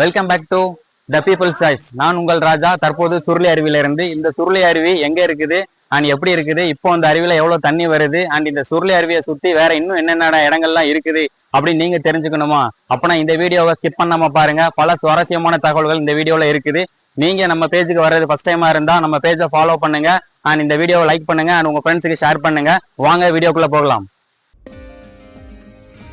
Welcome back to the people choice நான் உங்கள் ராஜா. தற்போது சுருளி அருவியில இருந்து இந்த சுருளி அருவி எங்க இருக்குது? அண்ட் எப்படி இருக்குது? இப்போ அந்த அருவியில எவ்வளவு தண்ணி வருது? அண்ட் இந்த சுருளி அருவியை சுத்தி வேற இன்னும் என்னென்ன இடங்கள்லாம் இருக்குது? அப்படின்னு நீங்க தெரிஞ்சுக்கணுமா? அப்பனா இந்த வீடியோவை ஸ்கிப் பண்ணாம பாருங்க. பல சுவாரஸ்யமான தகவல்கள் இந்த வீடியோல இருக்குது. நீங்க நம்ம பேஜுக்கு வர்றது ஃபர்ஸ்ட் டைமா இருந்தா நம்ம பேஜை ஃபாலோ பண்ணுங்க. அண்ட் இந்த வீடியோவை லைக் பண்ணுங்க. அண்ட் உங்க ஃப்ரெண்ட்ஸுக்கு ஷேர் பண்ணுங்க. வாங்க வீடியோக்குள்ள போகலாம்.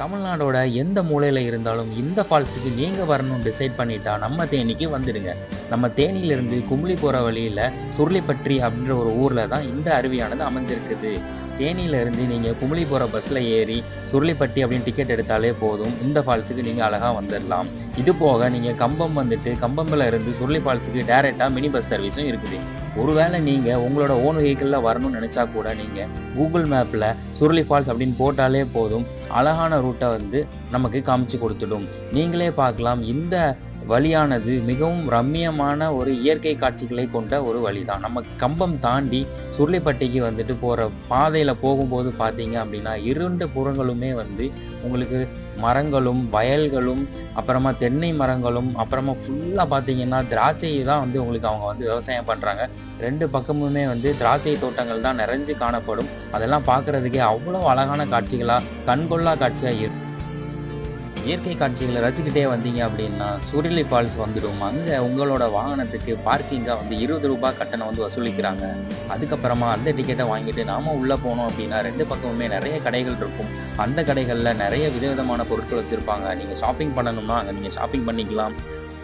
தமிழ்நாடோட எந்த மூலையில் இருந்தாலும் இந்த ஃபால்ஸுக்கு நீங்கள் வரணும்னு டிசைட் பண்ணிட்டா நம்ம தேனிக்கு வந்துடுங்க. நம்ம தேனியிலிருந்து கும்ளி போகிற வழியில் சுருளிப்பட்டி அப்படின்ற ஒரு ஊரில் தான் இந்த அருவியானது அமைஞ்சிருக்குது. தேனியிலேருந்து நீங்கள் கும்ளி போகிற பஸ்ஸில் ஏறி சுருளிப்பட்டி அப்படின்னு டிக்கெட் எடுத்தாலே போதும். இந்த ஃபால்ஸுக்கு நீங்கள் அழகாக வந்துடலாம் இது போக நீங்கள் கம்பம் வந்துட்டு கம்பம்பில் இருந்து சுருளி ஃபால்ஸுக்கு டேரெக்டாக மினி பஸ் சர்வீஸும் இருக்குது. ஒருவேளை நீங்கள் உங்களோட ஓன் வெஹிக்கிளில் வரணும்னு நினச்சா கூட நீங்கள் கூகுள் மேப்பில் சுருளி ஃபால்ஸ் அப்படின்னு போட்டாலே போதும். அழகான ரூட்டை வந்து நமக்கு காமிச்சு கொடுத்துடும். நீங்களே பார்க்கலாம். இந்த வழியானது மிகவும் ரம்மியமான ஒரு இயற்கை காட்சிகளை கொண்ட ஒரு வழி தான் நம்ம கம்பம் தாண்டி சுருளிப்பட்டிக்கு வந்துட்டு போகிற பாதையில் போகும்போது பார்த்தீங்க அப்படின்னா இரண்டு புறங்களுமே வந்து உங்களுக்கு மரங்களும் வயல்களும் அப்புறமா தென்னை மரங்களும் அப்புறமா ஃபுல்லாக பார்த்தீங்கன்னா திராட்சை தான் வந்து உங்களுக்கு அவங்க வந்து விவசாயம் பண்ணுறாங்க ரெண்டு பக்கமுமே வந்து திராட்சை தோட்டங்கள் தான் நிறைஞ்சு காணப்படும். அதெல்லாம் பார்க்குறதுக்கே அவ்வளோ அழகான காட்சிகளாக கண்கொள்ளா காட்சியாக இருக்கும் இயற்கை காட்சிகளை ரசிக்கிட்டே வந்தீங்க அப்படின்னா சுருளி ஃபால்ஸ் வந்துடும். அங்கே உங்களோட வாகனத்துக்கு பார்க்கிங்காக வந்து இருபது ரூபாய் கட்டணம் வந்து வசூலிக்கிறாங்க. அதுக்கப்புறமா அந்த டிக்கெட்டை வாங்கிட்டு நாம உள்ளே போனோம் அப்படின்னா ரெண்டு பக்கமுமே நிறைய கடைகள் இருக்கும். அந்த கடைகளில் நிறைய விதவிதமான பொருட்கள் வச்சுருப்பாங்க. நீங்கள் ஷாப்பிங் பண்ணணும்னா அங்கே நீங்கள் ஷாப்பிங் பண்ணிக்கலாம்.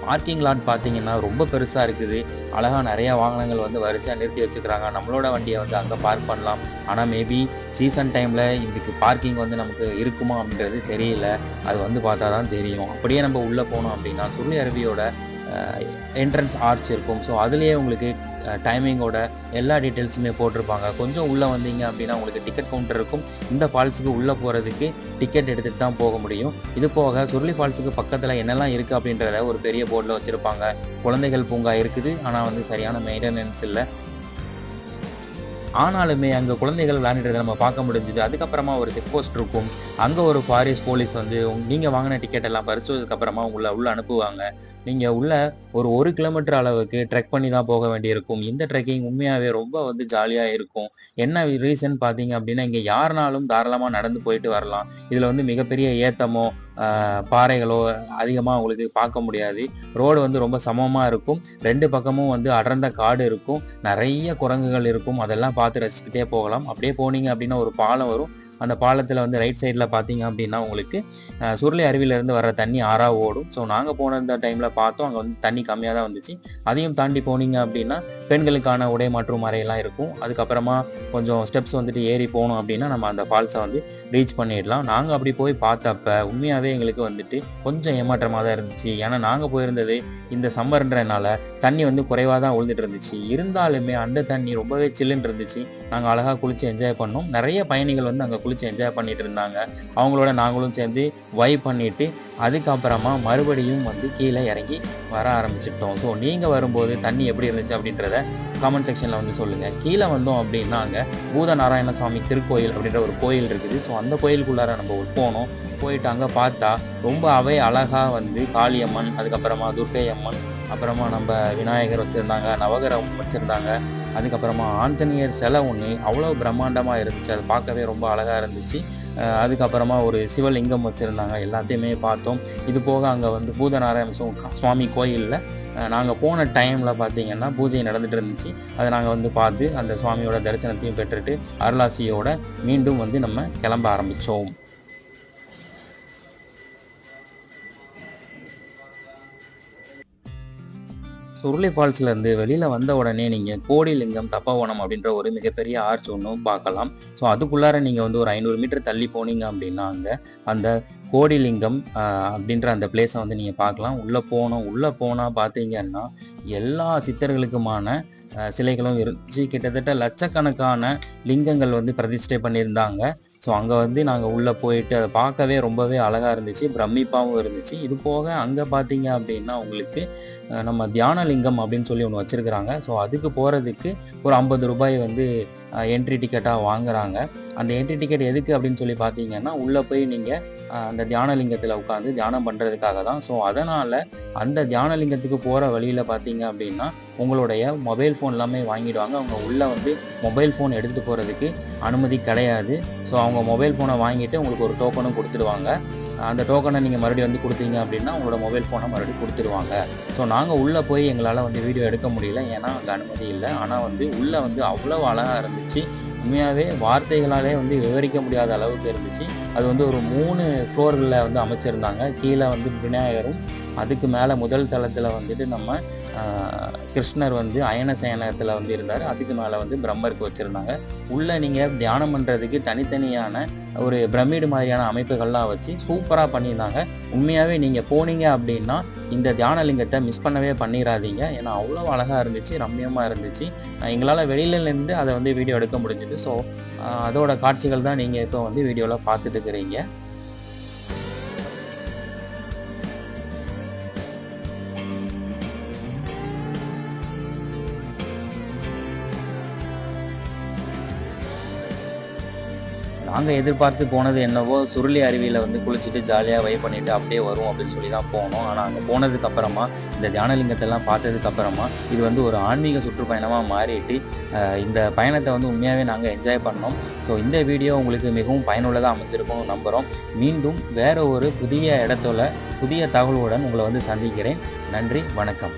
பார்க்கிங் லாட் பார்த்தீங்கன்னா ரொம்ப பெருசாக இருக்குது. அழகாக நிறைய வாகனங்கள் வந்து வரிசையாக நிறுத்தி வச்சுக்கிறாங்க நம்மளோட வண்டியை வந்து அங்கே பார்க் பண்ணலாம். ஆனால் மேபி சீசன் டைமில் இதுக்கு பார்க்கிங் வந்து நமக்கு இருக்குமா அப்படின்றது தெரியல. அது வந்து பார்த்தா தான் தெரியும். அப்படியே நம்ம உள்ளே போனோம் அப்படின்னா சுருளி அருவியோட என்ட்ரன்ஸ் ஆர்ச் இருக்கும். ஸோ அதுலேயே உங்களுக்கு டைமிங்கோட எல்லா டீட்டெயில்ஸுமே போட்டிருப்பாங்க. கொஞ்சம் உள்ளே வந்தீங்க அப்படின்னா உங்களுக்கு டிக்கெட் கவுண்டர் இருக்கும். இந்த ஃபால்ஸுக்கு உள்ளே போகிறதுக்கு டிக்கெட் எடுத்துகிட்டு தான் போக முடியும். இது போக சுருளி ஃபால்ஸுக்கு பக்கத்தில் என்னெல்லாம் இருக்குது அப்படின்றத ஒரு பெரிய போர்டில் வச்சுருப்பாங்க. குழந்தைகள் பூங்கா இருக்குது. ஆனால் வந்து சரியான மெயின்டெனன்ஸ் இல்லை. ஆனாலுமே அங்கே குழந்தைகள் விளையாண்டுறதை நம்ம பார்க்க முடிஞ்சுது. அதுக்கப்புறமா ஒரு செக் போஸ்ட் இருக்கும். அங்கே ஒரு ஃபாரிஸ்ட் போலீஸ் வந்து நீங்கள் வாங்கின டிக்கெட் எல்லாம் பறிச்சதுக்கப்புறமா உங்களை உள்ளே அனுப்புவாங்க. நீங்கள் உள்ள ஒரு ஒரு கிலோமீட்டர் அளவுக்கு ட்ரெக் பண்ணி தான் போக வேண்டியிருக்கும். இந்த ட்ரெக்கிங் உண்மையாகவே ரொம்ப வந்து ஜாலியாக இருக்கும். என்ன ரீசன் பார்த்தீங்க அப்படின்னா இங்கே யாருனாலும் தாராளமாக நடந்து போயிட்டு வரலாம். இதில் வந்து மிகப்பெரிய ஏத்தமோ பாறைகளோ அதிகமாக உங்களுக்கு பார்க்க முடியாது. ரோடு வந்து ரொம்ப சமமாக இருக்கும். ரெண்டு பக்கமும் வந்து அடர்ந்த காடு இருக்கும். நிறைய குரங்குகள் இருக்கும். அதெல்லாம் பார்த்து ரசிச்சுக்கிட்டே போகலாம். அப்படியே போனீங்க அப்படின்னா ஒரு பாலம் வரும். அந்த பாலத்தில் வந்து ரைட் சைடில் பார்த்தீங்க அப்படின்னா உங்களுக்கு சுருளை அருவியிலேருந்து வர தண்ணி ஆறாக ஓடும். ஸோ நாங்கள் போன இந்த டைமில் பார்த்தோம் அங்கே வந்து தண்ணி கம்மியாக தான் வந்துச்சு. அதையும் தாண்டி போனீங்க அப்படின்னா பெண்களுக்கான உடை மாற்றும் அறையெல்லாம் இருக்கும். அதுக்கப்புறமா கொஞ்சம் ஸ்டெப்ஸ் வந்துட்டு ஏறி போனோம் அப்படின்னா நம்ம அந்த ஃபால்ஸை வந்து ரீச் பண்ணிடலாம். நாங்கள் அப்படி போய் பார்த்தப்ப உண்மையாகவே எங்களுக்கு வந்துட்டு கொஞ்சம் ஏமாற்றமாக தான் இருந்துச்சு. ஏன்னா நாங்கள் போயிருந்தது இந்த சம்மர்ன்றனால தண்ணி வந்து குறைவாக தான் விழுந்துட்டு இருந்துச்சு. இருந்தாலுமே அந்த தண்ணி ரொம்பவே சில்லுன்னு இருந்துச்சு. நாங்கள் அழகாக குளித்து என்ஜாய் பண்ணோம். நிறைய பயணிகள் வந்து அங்கே குளித்து என்ஜாய் பண்ணிட்டு இருந்தாங்க. அவங்களோட நாங்களும் சேர்ந்து வைப் பண்ணிட்டு அதுக்கப்புறமா மறுபடியும் வந்து கீழே இறங்கி வர ஆரம்பிச்சிட்டோம் ஸோ நீங்கள் வரும்போது தண்ணி எப்படி இருந்துச்சு அப்படின்றத கமெண்ட் செக்ஷனில் வந்து சொல்லுங்கள் கீழே வந்தோம் அப்படின்னா அங்கே பூத நாராயண சுவாமி திருக்கோயில் அப்படின்ற ஒரு கோயில் இருக்குது. ஸோ அந்த கோயிலுக்குள்ளார நம்ம போனோம். போயிட்டாங்க அங்கே பார்த்தா ரொம்ப அவை அழகாக வந்து காளியம்மன் அதுக்கப்புறமா துர்க்கை அம்மன் அப்புறமா நம்ம விநாயகர் வச்சுருந்தாங்க நவகரம் வச்சுருந்தாங்க அதுக்கப்புறமா ஆஞ்சநேயர் சிலை ஒன்று அவ்வளோ பிரம்மாண்டமாக இருந்துச்சு அது பார்க்கவே ரொம்ப அழகாக இருந்துச்சு. அதுக்கப்புறமா ஒரு சிவலிங்கம் வச்சுருந்தாங்க எல்லாத்தையுமே பார்த்தோம். இது போக அங்கே வந்து பூதநாராயண சுவாமி கோயிலில் நாங்கள் போன டைமில் பார்த்தீங்கன்னா பூஜை நடந்துட்டு இருந்துச்சு. அதை நாங்கள் வந்து பார்த்து அந்த சுவாமியோட தரிசனத்தையும் பெற்றுட்டு அருளாசியோட மீண்டும் வந்து நம்ம கிளம்ப ஆரம்பித்தோம் சுருளி ஃபால்ஸ்லேருந்து வெளியில் வந்த உடனே நீங்கள் கோடிலிங்கம் தப்பவனம் அப்படின்ற ஒரு மிகப்பெரிய ஆர்ச் ஒன்றும் பார்க்கலாம். ஸோ அதுக்குள்ளார நீங்கள் வந்து ஒரு ஐநூறு மீட்டர் தள்ளி போனீங்க அப்படின்னா அங்கே அந்த கோடிலிங்கம் அப்படின்ற அந்த பிளேஸை வந்து நீங்கள் பார்க்கலாம். உள்ளே போனோம் உள்ளே போனால் பார்த்தீங்கன்னா எல்லா சித்தர்களுக்குமான சிலைகளும் இருந்துச்சு கிட்டத்தட்ட லட்சக்கணக்கான லிங்கங்கள் வந்து பிரதிஷ்டை பண்ணியிருந்தாங்க. ஸோ அங்கே வந்து நாங்கள் உள்ளே போயிட்டு அதை பார்க்கவே ரொம்பவே அழகாக இருந்துச்சு பிரமிப்பாகவும் இருந்துச்சு. இது போக அங்கே பார்த்தீங்க அப்படின்னா உங்களுக்கு நம்ம தியானலிங்கம் அப்படின்னு சொல்லி ஒன்று வச்சுருக்குறாங்க. ஸோ அதுக்கு போகிறதுக்கு ஒரு ஐம்பது ரூபாய் வந்து என்ட்ரி டிக்கெட்டாக வாங்குறாங்க. அந்த என்ட்ரி டிக்கெட் எதுக்கு அப்படின்னு சொல்லி பார்த்தீங்கன்னா உள்ளே போய் நீங்கள் அந்த தியானலிங்கத்தில் உட்காந்து தியானம் பண்ணுறதுக்காக தான். ஸோ அதனால் அந்த தியானலிங்கத்துக்கு போகிற வழியில் பார்த்தீங்க அப்படின்னா உங்களுடைய மொபைல் ஃபோன் எல்லாமே வாங்கிடுவாங்க. அவங்க உள்ளே வந்து மொபைல் ஃபோன் எடுத்துகிட்டு போகிறதுக்கு அனுமதி கிடையாது. ஸோ அவங்க மொபைல் ஃபோனை வாங்கிட்டு உங்களுக்கு ஒரு டோக்கனும் கொடுத்துடுவாங்க. அந்த டோக்கனை நீங்கள் மறுபடியும் வந்து கொடுத்தீங்க அப்படின்னா உங்களோட மொபைல் ஃபோனை மறுபடியும் கொடுத்துருவாங்க ஸோ நாங்கள் உள்ளே போய் எங்களால் வந்து வீடியோ எடுக்க முடியல. ஏன்னா அங்கே அனுமதி இல்லை. ஆனால் வந்து உள்ளே வந்து அவ்வளோ அழகாக இருந்துச்சு. உண்மையாகவே வார்த்தைகளாலே வந்து விவரிக்க முடியாத அளவுக்கு இருந்துச்சு. அது வந்து ஒரு மூணு ஃப்ளோர்களில் வந்து அமைச்சிருந்தாங்க. கீழே வந்து விநாயகரும் அதுக்கு மேலே முதல் தளத்தில் வந்துட்டு நம்ம கிருஷ்ணர் வந்து அயன சயனத்தில் வந்து இருந்தார். அதுக்கு மேலே வந்து பிரம்மருக்கு வச்சுருந்தாங்க. உள்ளே நீங்கள் தியானம் பண்ணுறதுக்கு தனித்தனியான ஒரு பிரமிடு மாதிரியான அமைப்புகள்லாம் வச்சு சூப்பராக பண்ணியிருந்தாங்க. உண்மையாகவே நீங்கள் போனீங்க அப்படின்னா இந்த தியானலிங்கத்தை மிஸ் பண்ணவே பண்ணிடாதீங்க ஏன்னா அவ்வளோ அழகாக இருந்துச்சு ரம்மியமாக இருந்துச்சு. எங்களால் வெளியிலேருந்து அதை வந்து வீடியோ எடுக்க முடிஞ்சுது. ஸோ அதோட காட்சிகள் தான் நீங்கள் இப்போ வந்து வீடியோவில் பார்த்துட்டு இருக்கிறீங்க நாங்கள் எதிர்பார்த்து போனது என்னவோ சுருளி அருவியில் வந்து குளிச்சுட்டு ஜாலியாக வை பண்ணிவிட்டு அப்படியே வரும் அப்படின்னு சொல்லி தான் போனோம். ஆனால் அங்கே போனதுக்கப்புறமா இந்த தியானலிங்கத்தெல்லாம் பார்த்ததுக்கப்புறமா இது வந்து ஒரு ஆன்மீக சுற்றுப்பயணமாக மாறிட்டு இந்த பயணத்தை வந்து உண்மையாகவே நாங்கள் என்ஜாய் பண்ணோம். ஸோ இந்த வீடியோ உங்களுக்கு மிகவும் பயனுள்ளதாக அமைச்சிருக்கும்னு நம்புகிறோம் மீண்டும் வேறு ஒரு புதிய இடத்துல புதிய தகவலுடன் உங்களை வந்து சந்திக்கிறேன். நன்றி வணக்கம்.